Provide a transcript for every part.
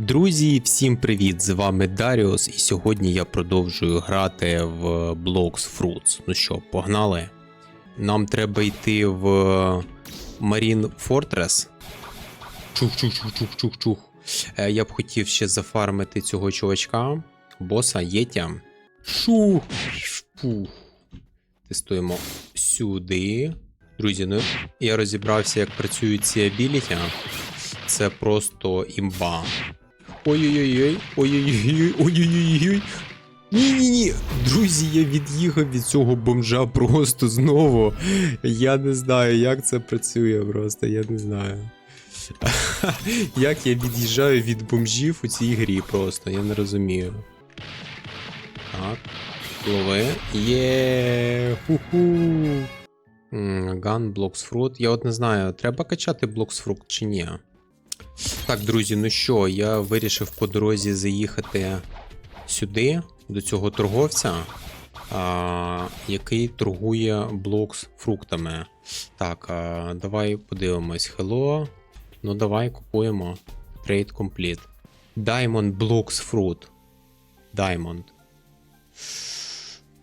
Друзі, всім привіт! З вами Даріус, і сьогодні я продовжую грати в Blocks Fruits. Ну що, погнали? Нам треба йти в Marine Fortress. Чух-чух-чух-чух-чух. Е, Я б хотів ще зафармити цього чувачка, боса Єтя. Шух! Пух. Тестуємо сюди. Друзі, ну я розібрався, як працюють ці абіліті. Це просто імба. Ой-ой-ой, ой-ой-ой, ой-ой-ой. Ні-ні-ні. Друзі, я від'їхав від цього бомжа просто знову. Я не знаю, як це працює просто, я не знаю. Як я від'їжджаю від бомжів у цій грі просто, я не розумію. Так. Лови. Є. Ху-ху. Blocks Fruit. Я от не знаю, треба качати Fruit чи ні. Так, друзі, ну що, я вирішив по дорозі заїхати сюди, до цього торговця, а, який торгує блокс фруктами. Так, а, давай подивимось. Hello. Ну, давай купуємо. Trade complete. Diamond Blocks Fruit. Diamond.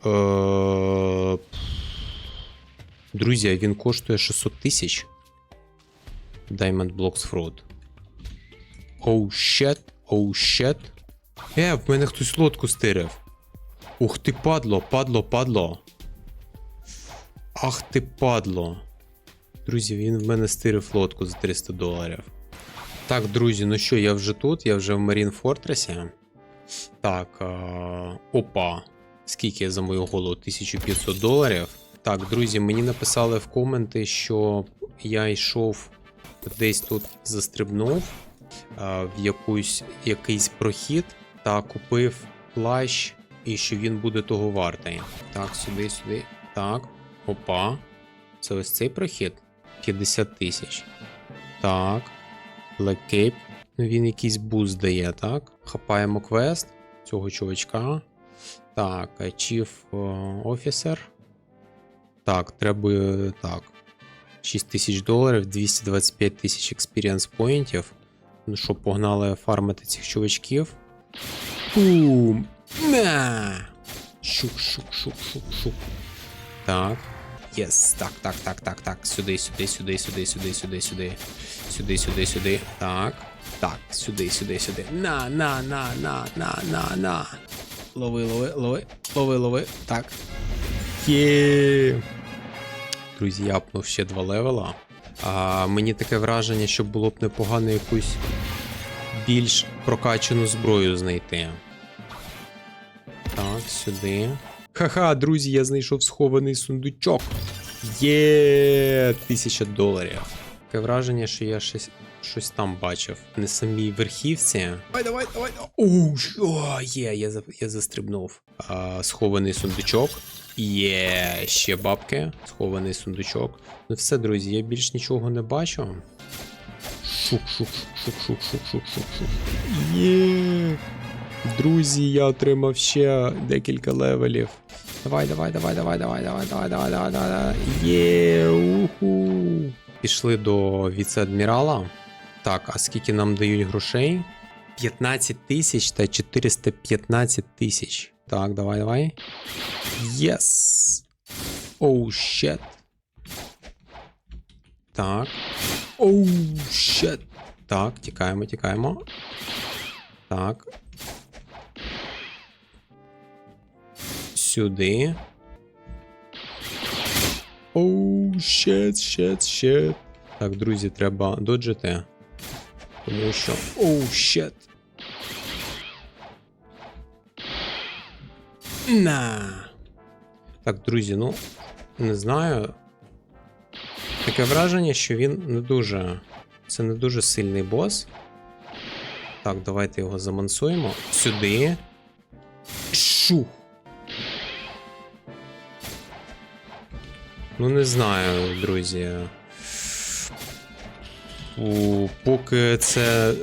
Е, Друзі, він коштує 600 тисяч. Diamond Blocks Fruit. Оу щет, оу щет. Е, в мене хтось лодку стирив. Ух ти, падло, падло, падло. Ах ти падло. Друзі, він в мене стирив лодку за 300 доларів. Так, друзі, ну що, я вже тут, я вже в Марін Фортресі. Так, а... опа. Скільки за мою голову? 1500 доларів. Так, друзі, мені написали в коменти, що я йшов десь тут застрибнув в якусь, якийсь прохід та купив плащ, і що він буде того вартий. Так, сюди, сюди. Так. Опа. Це ось цей прохід. 50 тисяч. Так. Black Cape. Ну він якийсь буст дає, так? Хапаємо квест цього чувачка. Так, Chief е, Officer. Так, треба. Так. 6 тисяч доларів, 225 тисяч експіріанс поінтів. Ну що, погнали фармити цих чувачків. Бум! Шук, шук, шук, шук, шук. Так. Єс. Так, так, так, так, так. Сюди, сюди, сюди, сюди, сюди, сюди, сюди. Сюди, сюди, сюди. Так. Так, сюди, сюди, сюди. На, на, на, на, на, на, на. Лови, лови, лови, лови, лови. Так. Є. Друзі, я апнув ще два левела. А, мені таке враження, що було б непогано якусь більш прокачану зброю знайти. Так, сюди. Ха-ха, друзі, я знайшов схований сундучок. Є тисяча доларів. Таке враження, що я щось, щось там бачив. Не самій верхівці. Давай, давай, давай. Що? Є, я, я застрибнув. А, схований сундучок. Є, ще бабки. Схований сундучок. Ну все, друзі, я більш нічого не бачу. Шук, шук, шук, шук, шук, шук, шук, шук. Є. Друзі, я отримав ще декілька левелів. Давай, давай, давай, давай, давай, давай, давай, давай, давай, давай, давай. Є, уху. Пішли до віце-адмірала. Так, а скільки нам дають грошей? 15 тисяч та 415 тисяч. Так, давай, давай. Єс. Оу, щет. Так. Оу, щет. Так, тікаємо, тікаємо. Так. Сюди. Оу, щет, щет, щет. Так, друзі, треба доджити. Тому що. Оу, щет. На. Так, друзі, ну, не знаю. Таке враження, що він не дуже. Це не дуже сильний бос. Так, давайте його замансуємо. Сюди. Шух. Ну, не знаю, друзі. Поки це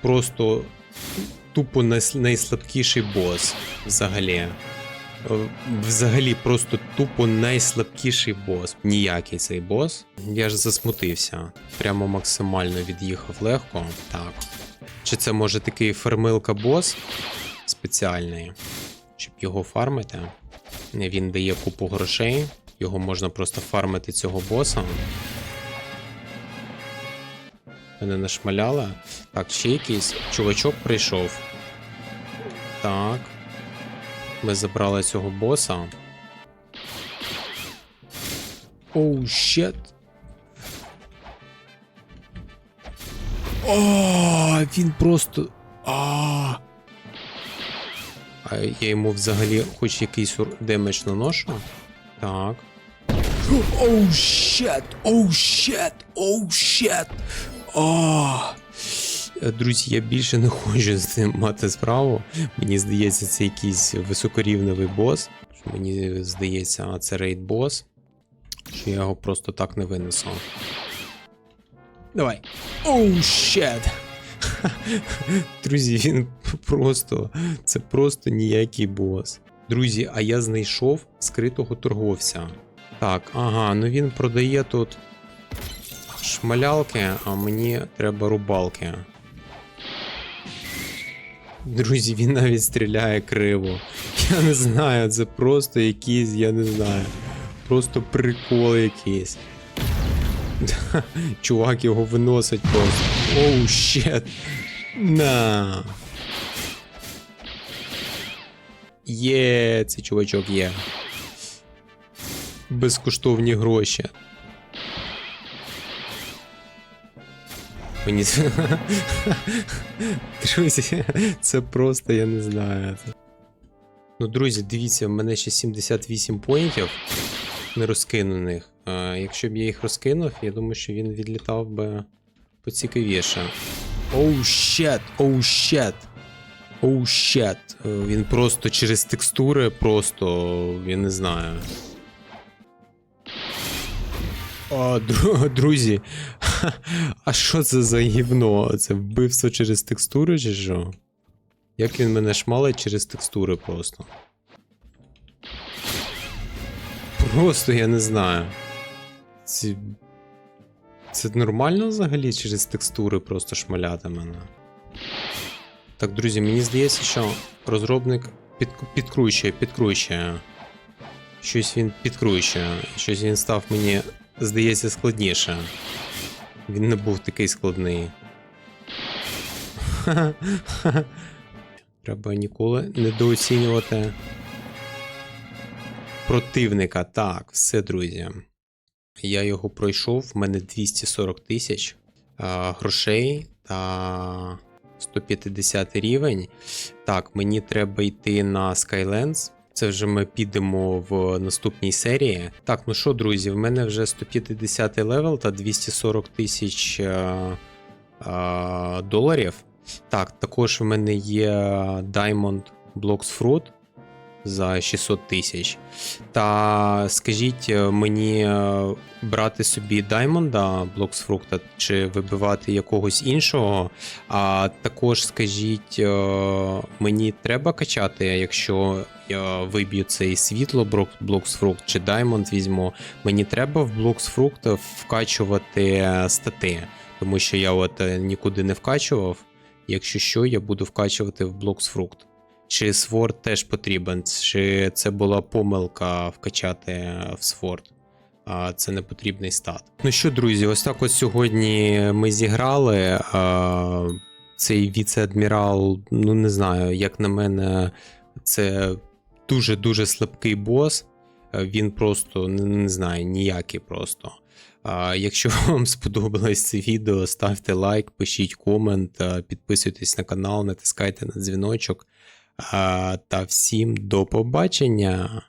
просто тупо найслабкіший бос взагалі. Е, Взагалі, просто тупо найслабкіший бос. Ніякий цей бос. Я ж засмутився. Прямо максимально від'їхав легко. Так. Чи це може такий фермилка бос спеціальний, щоб його фармити? Він дає купу грошей, його можна просто фармити цього боса. Мене нашмаляли. Так, ще якийсь чувачок прийшов. Так. Ми забрали цього боса. Оу, щет. О, він просто. А. А я йому взагалі хоч якийсь демедж наношу. Так. Оу, щет! Оу, щет! Оу, щет! Е, Друзі, я більше не хочу з ним мати справу. Мені здається, це якийсь високорівневий бос. Мені здається, а це рейд бос. Що я його просто так не винесу. Давай. Оу, щет! Друзі, він просто. Це просто ніякий бос. Друзі, а я знайшов скритого торговця. Так, ага, ну він продає тут шмалялки, а мені треба рубалки. Друзі, він навіть стріляє криво. Я не знаю, це просто якийсь, я не знаю. Просто прикол якийсь. Чувак його виносить просто. Оу, щет. На. Є, цей чувачок є. Безкоштовні гроші. Мені Друзі, це просто я не знаю. Ну, друзі, дивіться, в мене ще 78 поінтів не розкинених. А, якщо б я їх розкинув, я думаю, що він відлітав би поцікавіше. Оу, щет, оу, щет. Оу, щет. Е, Він просто через текстури, просто, я не знаю. Друзі, а що це за гівно? Це вбивство через текстури чи що? Як він мене шмалить через текстури просто? Просто я не знаю. Ці... Це нормально взагалі через текстури просто шмаляти мене? Так, друзі, мені здається, що розробник під... підкручує, підкручує. Щось він підкручує. Щось він став мені, здається, складніше. Він не був такий складний. Треба ніколи недооцінювати противника. Так, все, друзі. Я його пройшов, в мене 240 тисяч грошей та 150 рівень. Так, мені треба йти на Skylands. Це вже ми підемо в наступній серії. Так, ну що, друзі, в мене вже 150 левел та 240 тисяч а, а, доларів. Так, також в мене є Diamond Blocks Fruit за 600 тисяч. Та скажіть е, мені е, брати собі Даймонда Blocks Fruit чи вибивати якогось іншого. А також скажіть, е, мені треба качати, якщо я виб'ю цей світло Blocks Fruit чи Diamond візьму. Мені треба в Blocks Fruit вкачувати стати, тому що я от нікуди не вкачував. Якщо що, я буду вкачувати в Blocks Fruit. Чи Сворд теж потрібен, чи це була помилка вкачати в Сворд, а це не потрібний стат. Ну що, друзі, ось так ось сьогодні ми зіграли. А, цей віце-адмірал, ну не знаю, як на мене, це дуже-дуже слабкий бос. Він просто не, не знаю, ніякий просто. А, якщо вам сподобалось це відео, ставте лайк, пишіть комент, підписуйтесь на канал, натискайте на дзвіночок. Та всім до побачення!